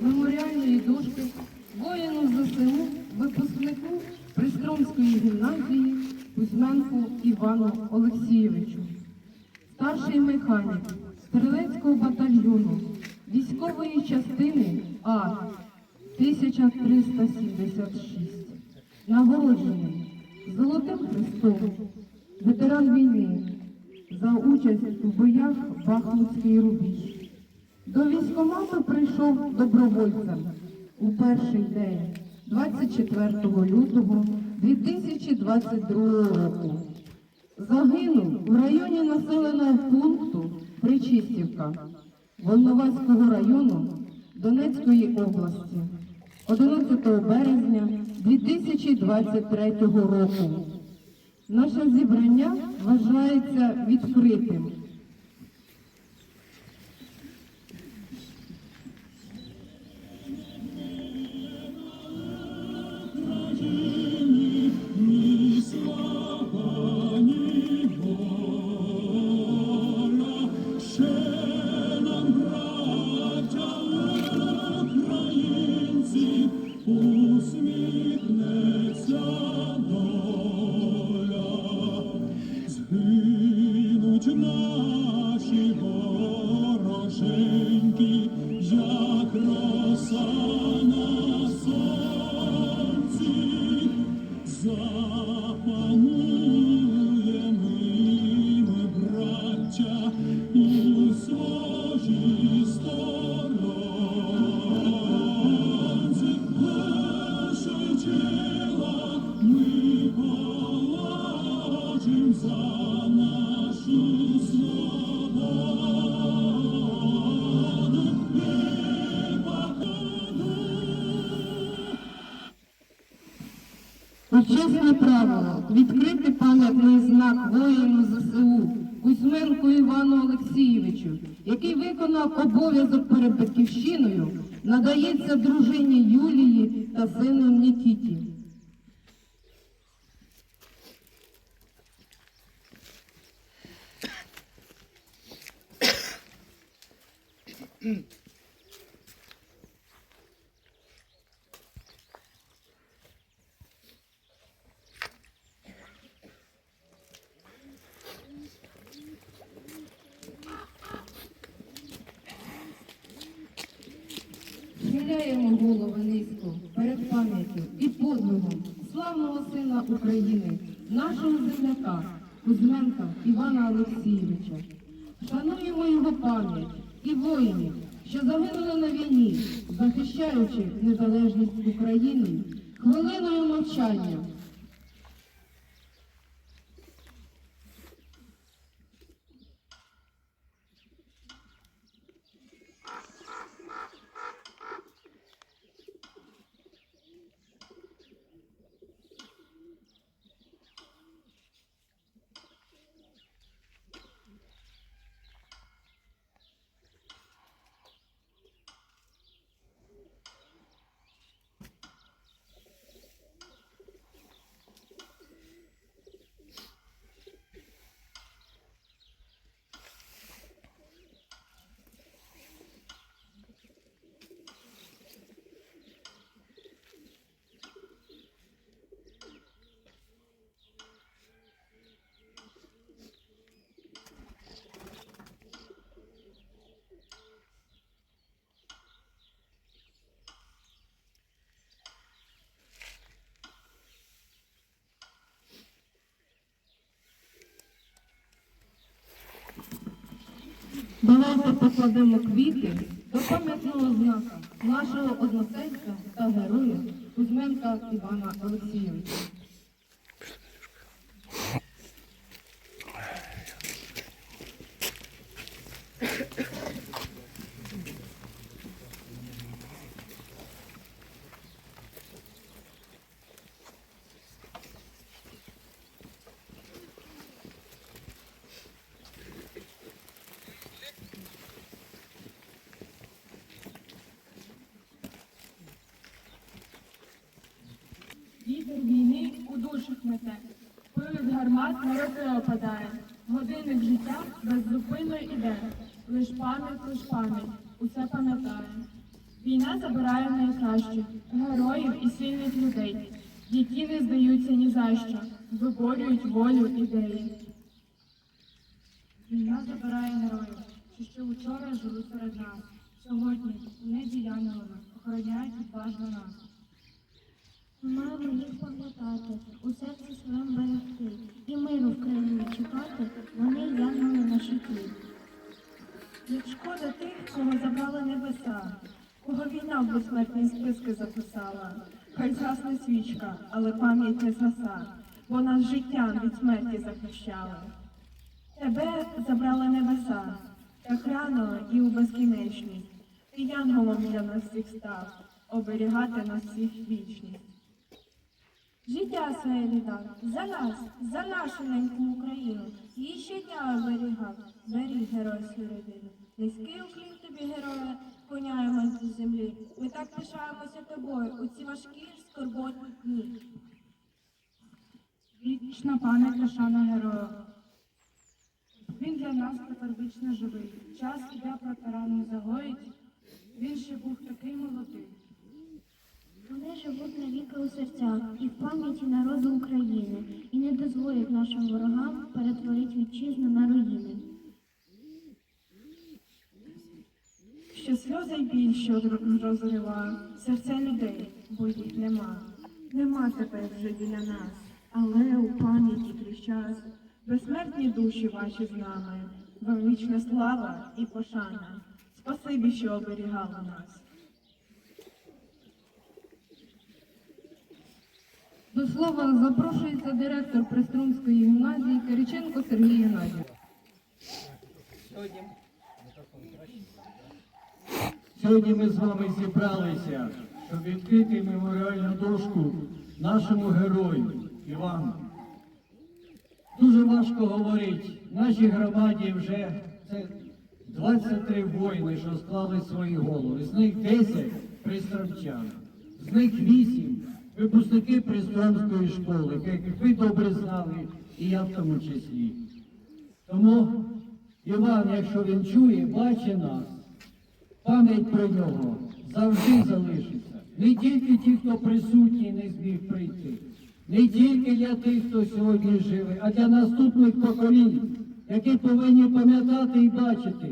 меморіальної дошки воїну ЗСУ, випускнику Пристромської гімназії Кузьменку Івану Олексійовичу, старший механік стрілецького батальйону військової частини А 1376, нагороджений Золотим Христом, ветеран війни за участь у боях Бахмутський рубіж. До військомату прийшов добровольцем у перший день 24 лютого 2022 року. Загинув в районі населеного пункту Причистівка Волноваського району Донецької області 11 березня 2023 року. Наше зібрання вважається відкритим. Надається дружині Юлії та сину Нікіті. Схиляємо голови низько перед пам'яттю і подвигом славного сина України, нашого земляка Кузьменка Івана Олексійовича. Шануємо його пам'ять і воїнів, що загинули на війні, захищаючи незалежність України, хвилиною мовчання. Давайте покладемо квіти до пам'ятного знака нашого односельця та героя Кузьменка Івана Олексійовича. Гармат опадає, годинник життя беззупинно іде, лиш пам'ять, лиш пам'ять, усе пам'ятає. Війна забирає найкращих героїв і сильних людей, які не здаються ні за що, виборюють волю ідеї. Війна забирає героїв, що ще вчора жили серед нас. Сьогодні не ділянами охороняють відважно нас. Маємо їх пам'ятати, у серці своєму берегти, і миру в країні чекати, вони янголи на щиті. Як шкода тих, кого забрали небеса, кого війна в безсмертні списки записала. Хай згасне свічка, але пам'ять не згаса, бо нас життям від смерті захищали. Тебе забрали небеса, так рано і у безкінечність. Ти янголом для нас всіх став, оберігати нас всіх вічність. Життя своє віддав за нас, за нашу неньку Україну. Її щодня оберігав, беріг геройську родину. Низький уклін тобі, героя, коняємо з землі. Ми так пишаємося тобою у ці важкі скорботні дні. Вічна пам'ять та героя. Він для нас тепер вічно живий. Час іде проти рану загоїть. Він ще був такий молодий. Вони живуть навіки у серцях і в пам'яті народу України і не дозволять нашим ворогам перетворити вітчизну на руїни. Що сльози й біль, що розрива серця людей, бо їх нема. Нема тепер вже біля нас, але у пам'яті крізь час безсмертні душі ваші з нами, вам вічна слава і пошана. Спасибі, що оберігали нас. До слова запрошується директор Приструмської гімназії Кириченко Сергій Геннадійович. Сьогодні ми з вами зібралися, щоб відкрити меморіальну дошку нашому герою Івану. Дуже важко говорити. В нашій громаді вже це 23 воїни, що склали свої голови. З них 10 пристромчан, з них 8 випускники пристромської школи, як ви добре знали, і я в тому числі. Тому Іван, якщо він чує, бачить нас, пам'ять про нього завжди залишиться. Не тільки ті, хто присутній не зміг прийти, не тільки для тих, хто сьогодні живе, а для наступних поколінь, які повинні пам'ятати і бачити,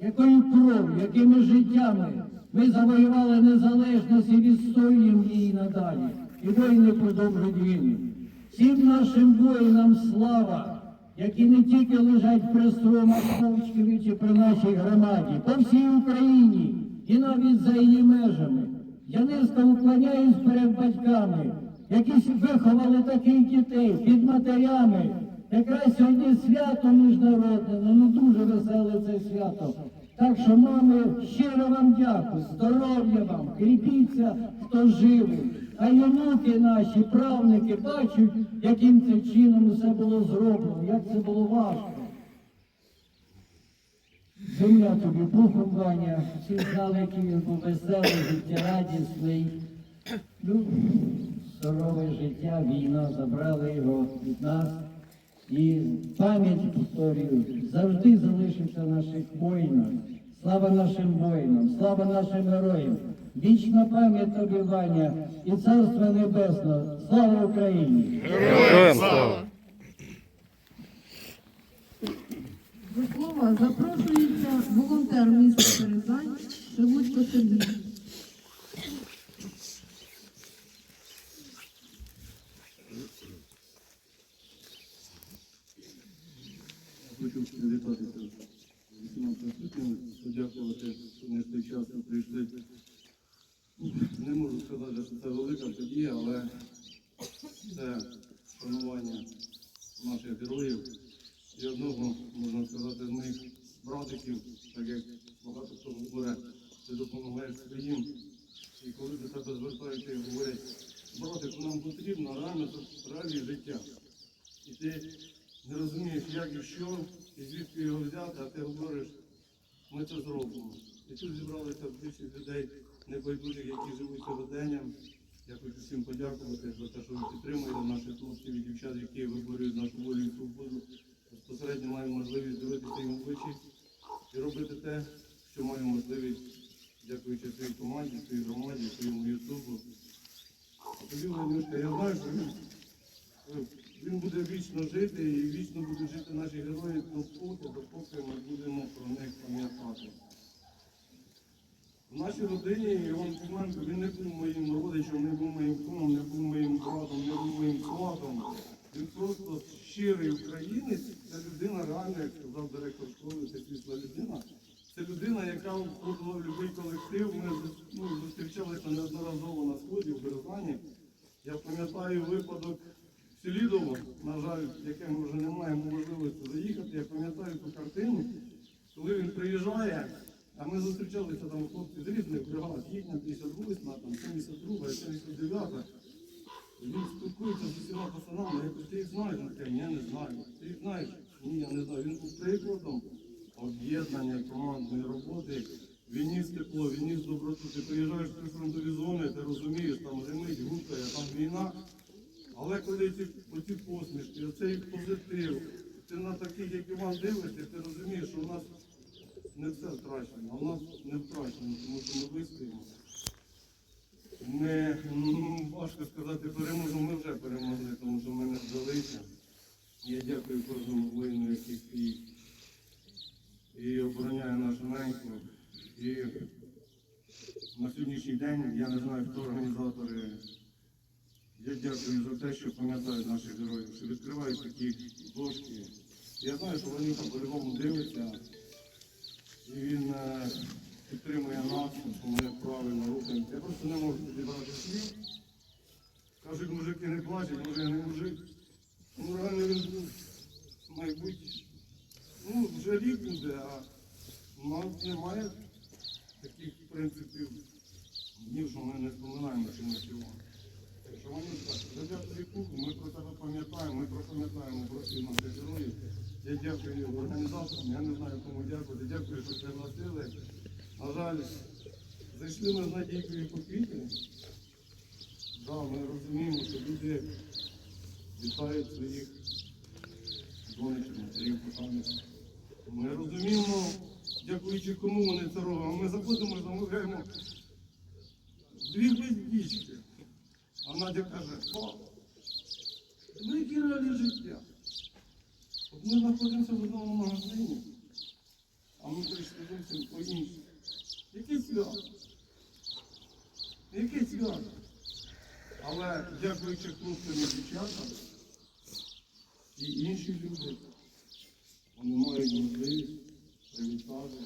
якою кров'ю, якими життями ми завоювали незалежність і відстоюємо її надалі. І воїни продовжують війну. Всім нашим воїнам слава! які не тільки лежать в пристромах Повчкові чи при нашій громаді, по всій Україні і навіть за її межами. Я низько уклоняюсь перед батьками, які виховали таких дітей під матерями. Якраз сьогодні свято міжнародне, ну, ну дуже веселе це свято. Так що, мами, щиро вам дякую, здоров'я вам, кріпіться, хто живий. А й онуки наші, правники бачать, яким це чином все було зроблено, як це було важко. Земля тобі Богом, Ваня, всі знали, який він був веселий, життєрадісний. Ну, сурове життя, війна забрала його від нас. І пам'ять, повторюю, завжди залишиться в наших воїнах. Слава нашим воїнам, слава нашим героям. Вічна пам'ять тобі, Ваня, і царство небесне. Слава Україні! Героям слава! До слова запрошується волонтер міста Березань Шелудько Сергій. Хочу привітатися з усіма присутніми, подякувати, що ми в той час прийшли. Не можу сказати, що це велика подія, але це шанування наших героїв і одного, можна сказати, з моїх братиків, так як багато хто говорить, ти допомагаєш своїм. І коли до тебе звертаються і говорять, братику, нам потрібно реально реалії життя. І ти не розумієш, як і що, і звідки його взяти, а ти говориш, ми це зробимо. І тут зібралися більшість людей небайдужих, які живуть сьогоденням. Я хочу всім подякувати за те, що ви підтримуєте наших хлопців і дівчат, які виборюють нашу волю і свободу. Безпосередньо маємо можливість дивитися їм в очі і робити те, що маємо можливість, дякуючи своїй команді. громаді, своїй громаді, своєму ютубу. Тобі, Ванюшка, я знаю, що він, він буде вічно жити і вічно будуть жити наші герої допоки, допоки ми будемо про них пам'ятати. В нашій родині Іван Кузьменко, він не був моїм родичем, не був моїм кумом, не був моїм братом, не був моїм сватом. Він просто щирий українець, це людина реальна, як сказав директор школи, це світла людина. Це людина, яка входила в будь-який колектив. Ми ну, зустрічалися неодноразово на сході в Березані. Я пам'ятаю випадок Селідово, на жаль, яке ми вже не маємо можливості заїхати. Я пам'ятаю ту картину, коли він приїжджає, а ми зустрічалися там хлопці з різних бригад, їхня 58, там 72, 79. Він спілкується з усіма пацанами, я кажу, ти їх знаєш, Артем? Я не знаю. Ти їх знаєш? Ні, я не знаю. Він був прикладом об'єднання командної роботи. Він ніс тепло, він ніс доброту. Ти приїжджаєш в прифронтові зони, ти розумієш, там гримить, гукає, там війна. Але коли ці оці посмішки, оцей позитив, ти на таких, як Іван дивишся, ти розумієш, що в нас не все втрачено, а в нас не втрачено, тому що ми вистоїмо. Ми, м, важко сказати, переможемо, ми вже перемогли, тому що ми не здалися. Я дякую кожному воїну, який стоїть і обороняє нашу неньку. І на сьогоднішній день я не знаю, хто організатори. Я дякую за те, що пам'ятають наших героїв, що відкривають такі дошки. Я знаю, що Ванюка по-любому дивиться, і він е, підтримує нас, що ми правильно рухаємося. Я просто не можу підібрати слів. Кажуть, мужики не плачуть, може я не мужик. Ну, реально він мабуть, ну, вже рік буде, а нас немає таких принципів днів, що ми не споминаємо чомусь його. Так що вони так, за тобі кухню, ми про тебе пам'ятаємо, ми пропам'ятаємо братів наших героїв. Я дякую організаторам, я не знаю кому дякувати. Дякую, що пригласили. На жаль, зайшли ми з Надійкою по квіти. Да, ми розуміємо, що люди вітають своїх донечок, матерів, коханих. Ми розуміємо, дякуючи кому вони це роблять. Ми заходимо і замовляємо дві гвоздічки. А Надя каже, папа, ви які реалії життя. От ми знаходимося в одному магазині, а ми прийшли зовсім по-іншому. Яке свято? Яке свято? Але дякуючи хлопцям і дівчатам, і інші люди, вони мають можливість привітати,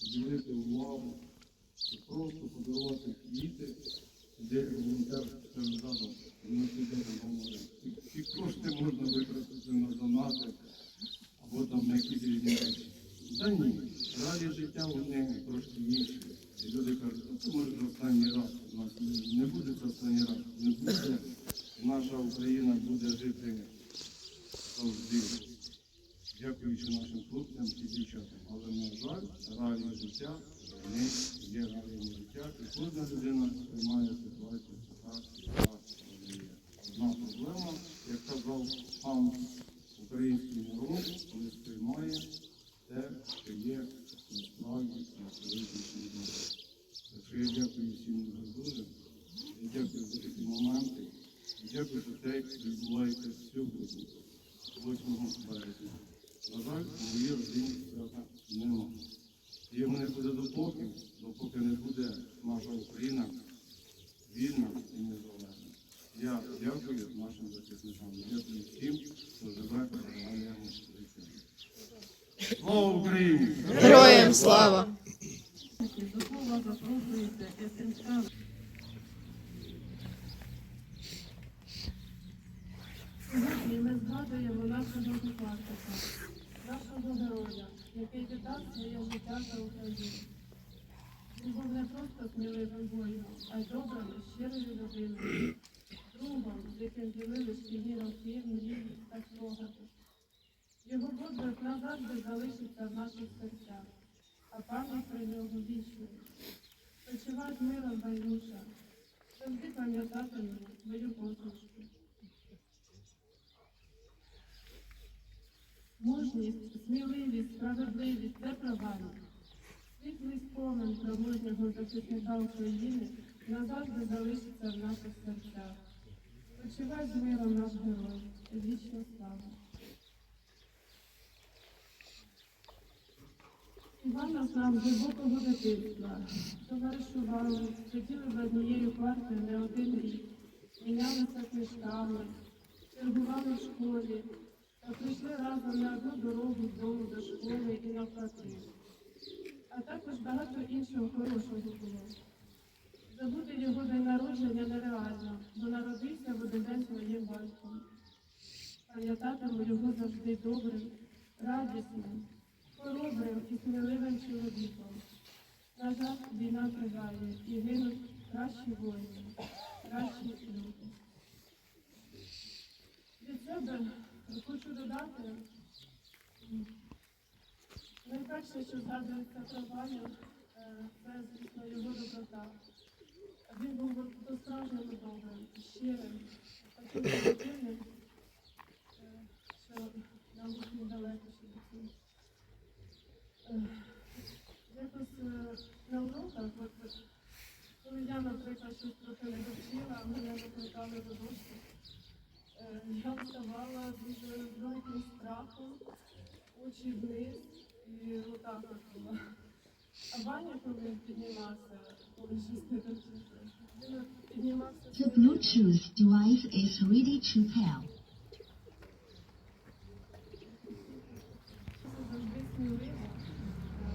поділити увагу просто подарувати квіти, де волонтер це. Ми сидимо говоримо. Ці кошти можна витратити на донати або там на якісь різні речі. Та ні, реалії життя вони трошки інші. І люди кажуть, «Ну, це може за останній раз. У нас не буде це останній раз. Не буде. Наша Україна буде жити завжди. Дякуючи нашим хлопцям і дівчатам. Але, на жаль, реалії життя вони є реаліями життя. І кожна людина приймає ситуацію така, яка є. Одна проблема, як казав сам український народ, коли сприймає те, що є насправді на сьогоднішній день. Так що я дякую всім дуже. Я дякую за такі моменти. Дякую за те, що відбувається сьогодні, 8 березня. На жаль, у моїй родині свята нема. Його не буде допоки, допоки не буде наша Україна вільна і незалежна. Я дякую нашим захисникам. Дякую всім, хто живе в реальному. Слава Україні! Героям слава! До слова запрошується СНК Ми згадуємо нашого Духартика, нашого героя, який віддав своє життя за Україну. Він був не просто сміливим воїном, а й добрим щирою людиною, другом, з яким ділили спільні роки, мрії та спогади. Його подвиг назавжди залишиться в наших серцях, а пам'ять про нього вічною. Почувай миром Вайнуша, завжди пам'ятатимемо свою посмішку. Мужність, сміливість, справедливість це права. Світлий спомин про мужнього захисника України назавжди залишиться в наших серцях. Почивай з миром наш герой, вічна слава. Івана знав глибокого дитинства. Товаришували, сиділи за однією партою не один рік, мінялися книжками, чергували в школі та прийшли разом на одну дорогу з дому до школи і навпаки. А також багато іншого хорошого було. Забути його день народження нереально, бо народився в один день з моїм батьком. Пам'ятатиму його завжди добрим, радісним, хоробрим і сміливим чоловіком. На жаль, війна триває і гинуть кращі воїни, кращі люди. Від себе хочу додати, найперше, що згадується про Ваню, е, це, звісно, його доброта. Він був по-справжньому добрим, щирим, таким позитивним, е, що нам усім далеко ще до. Якось е, на уроках, коли я, наприклад, щось трохи не довчила, мене викликали до дошки, я вставала дуже великим страхом, очі вниз і отак от була. А Ваня, коли піднімався, коли щось не піднімався. The Bluetooth device is ready to pair. завжди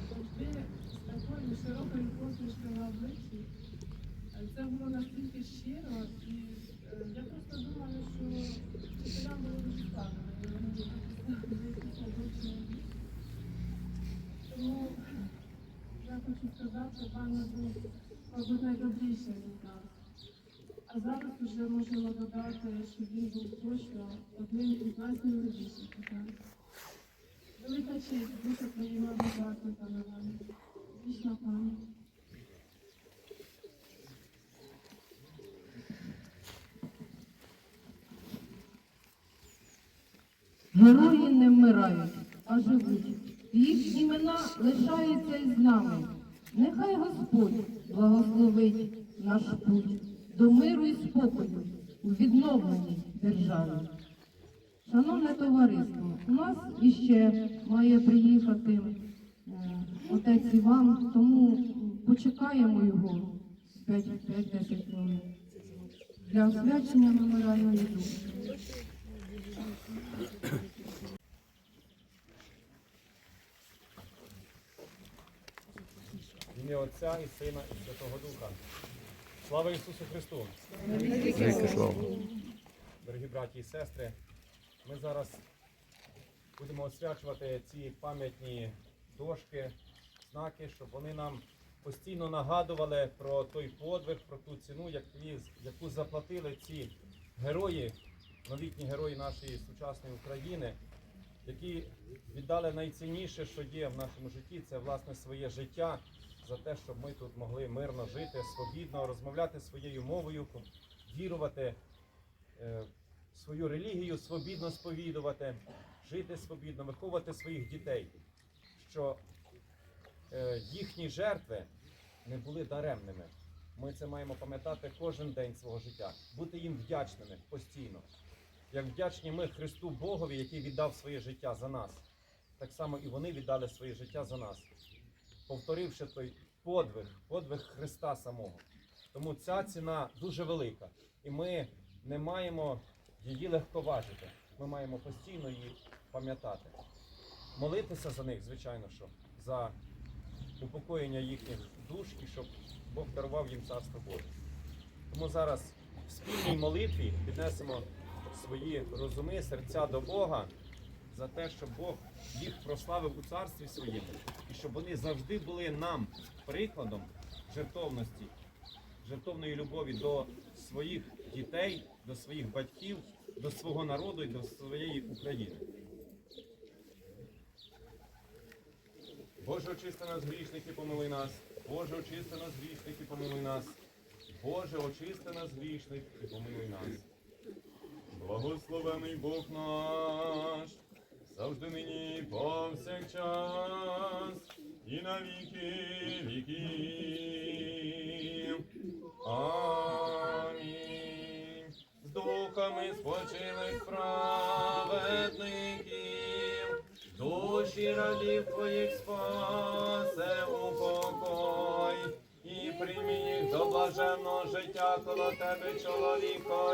завжди з такою широкою посмішкою на обличчі. Це було настільки щиро, і е, я просто думаю, що вчителям було дуже складно на нього написати вивчення. Тому я хочу сказати, пане був, мабуть, найдобріший нас. А зараз вже можемо додати, що він був точно одним із найсміливіших. питань. Велика. Вічна пам'ять. Герої не вмирають, а живуть. Їх імена лишаються із нами. Нехай Господь благословить наш путь до миру і спокою у відновленій державі. Шановне товариство, у нас іще має приїхати е, отець Іван, тому почекаємо його 5-10 хвилин для освячення меморіальної дошки. В ім'я Отця і Сина і Святого Духа. Слава Ісусу Христу! Дорогі браті і сестри, ми зараз будемо освячувати ці пам'ятні дошки, знаки, щоб вони нам постійно нагадували про той подвиг, про ту ціну, яку заплатили ці герої, новітні герої нашої сучасної України, які віддали найцінніше, що є в нашому житті, це власне своє життя за те, щоб ми тут могли мирно жити, свобідно розмовляти своєю мовою, вірувати е, свою релігію, свобідно сповідувати, жити свобідно, виховувати своїх дітей, що е, їхні жертви не були даремними. Ми це маємо пам'ятати кожен день свого життя, бути їм вдячними постійно. Як вдячні ми Христу Богові, який віддав своє життя за нас, так само і вони віддали своє життя за нас, повторивши той подвиг, подвиг Христа самого. Тому ця ціна дуже велика, і ми не маємо її легковажити. Ми маємо постійно її пам'ятати. Молитися за них, звичайно, що за упокоєння їхніх душ і щоб Бог дарував їм царство Боже. Тому зараз в спільній молитві піднесемо свої розуми, серця до Бога за те, щоб Бог їх прославив у царстві своєму, і щоб вони завжди були нам прикладом жертовності, жертовної любові до своїх дітей, до своїх батьків, до свого народу і до своєї України. Боже, очисти нас грішники, помилуй нас. Боже, очисти нас грішники, помилуй нас. Боже, очисти нас грішних і помилуй нас. Благословений Бог наш, завжди нині повсякчас, і на віки віків. Амінь. З духами спочилих праведників, душі рабів твоїх спасе у покой, і прийми їх до блаженного життя коло тебе, чоловіка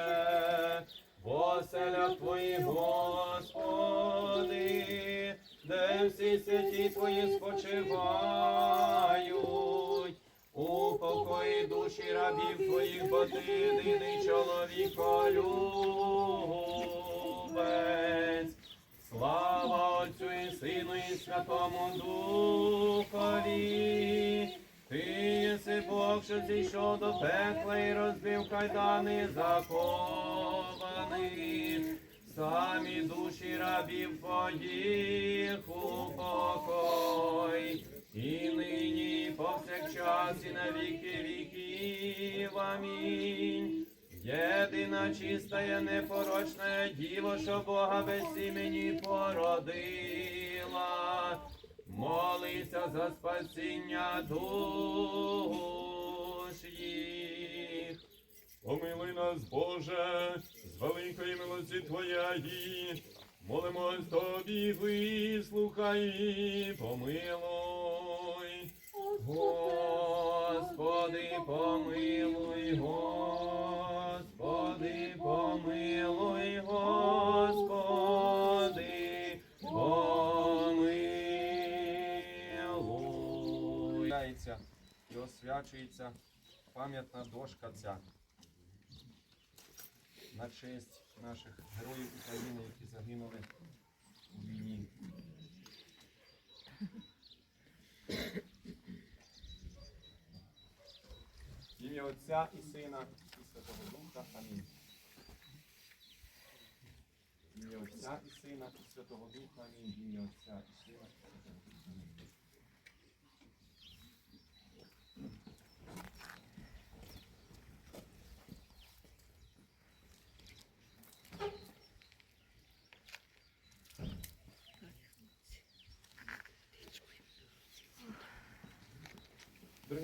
любче. В оселях твоїх, Господи, де всі святі твої спочивають, у покої душі рабів твоїх, бо ти єдиний чоловіко любець. Слава Отцю і Сину і Святому Духові. Ти єси Бог, що зійшов до пекла і розбив кайдани закованих. Самі душі рабів твоїх у покой. І нині, повсякчас, і на віки віків. Амінь. Єдина чистая непорочна діво, що Бога без імені породила. Молися за спасіння душ їх. Помилуй нас, Боже, з великої милості Твоєї. Молимось тобі, вислухай, і помилуй. Господи, помилуй, Господи, освячується пам'ятна дошка ця на честь наших героїв України, які загинули у війні. Ім'я Отця і Сина і Святого Духа. Амінь. Ім'я Отця і Сина і Святого Духа. Амінь. Ім'я Отця і Сина і Святого Духа. Амінь.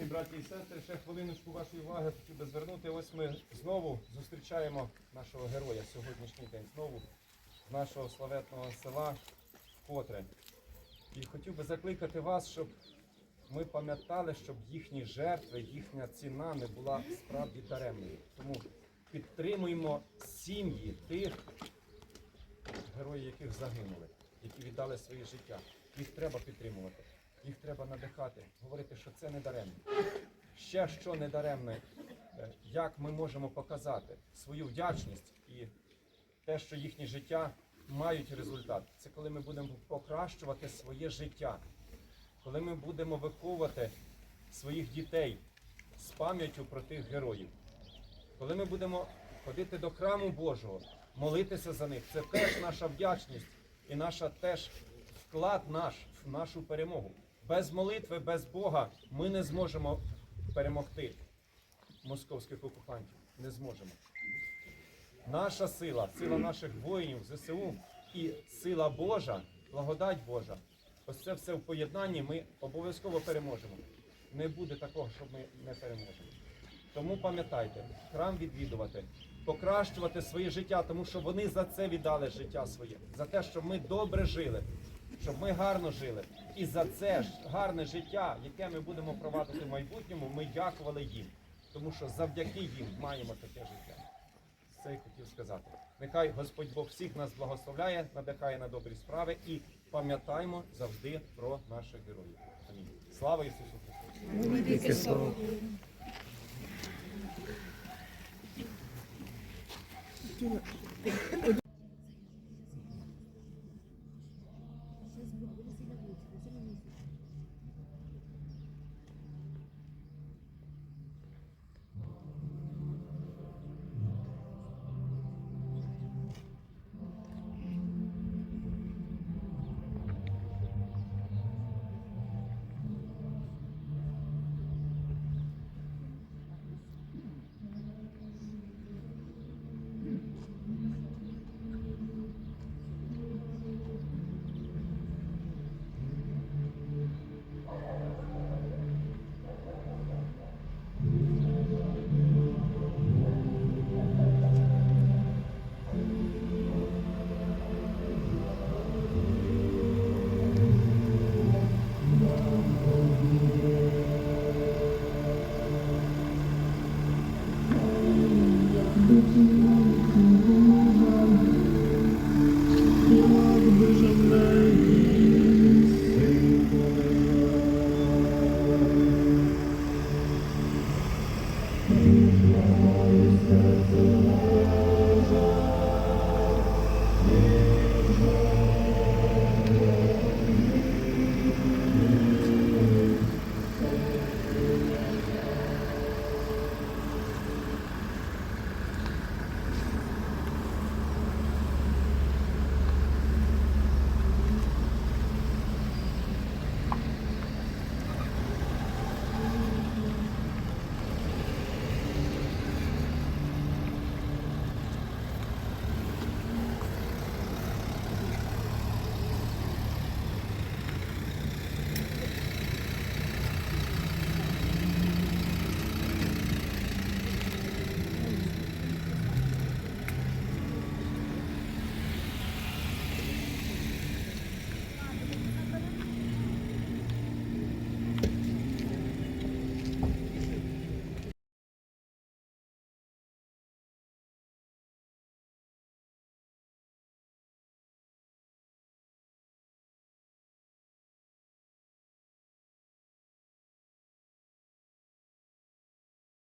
Браті і сестри, ще хвилиночку вашої уваги хотів би звернути. Ось ми знову зустрічаємо нашого героя сьогоднішній день, знову з нашого славетного села вкотре. І хотів би закликати вас, щоб ми пам'ятали, щоб їхні жертви, їхня ціна не була справді даремною. Тому підтримуємо сім'ї тих героїв, яких загинули, які віддали своє життя. Їх треба підтримувати, їх треба надихати, говорити, що це не даремно. Ще що не даремне, як ми можемо показати свою вдячність і те, що їхнє життя мають результат. Це коли ми будемо покращувати своє життя, коли ми будемо виховувати своїх дітей з пам'яттю про тих героїв. Коли ми будемо ходити до храму Божого, молитися за них, це теж наша вдячність і наша теж вклад наш в нашу перемогу. Без молитви, без Бога ми не зможемо перемогти московських окупантів. Не зможемо. Наша сила, сила наших воїнів, ЗСУ і сила Божа, благодать Божа. Ось це все в поєднанні ми обов'язково переможемо. Не буде такого, що ми не переможемо. Тому пам'ятайте, храм відвідувати, покращувати своє життя, тому що вони за це віддали життя своє, за те, щоб ми добре жили, щоб ми гарно жили. І за це ж гарне життя, яке ми будемо провадити в майбутньому, ми дякували їм. Тому що завдяки їм маємо таке життя. Це я хотів сказати. Нехай Господь Бог всіх нас благословляє, надихає на добрі справи і пам'ятаймо завжди про наших героїв. Амінь. Слава Ісусу Христу! Дякую.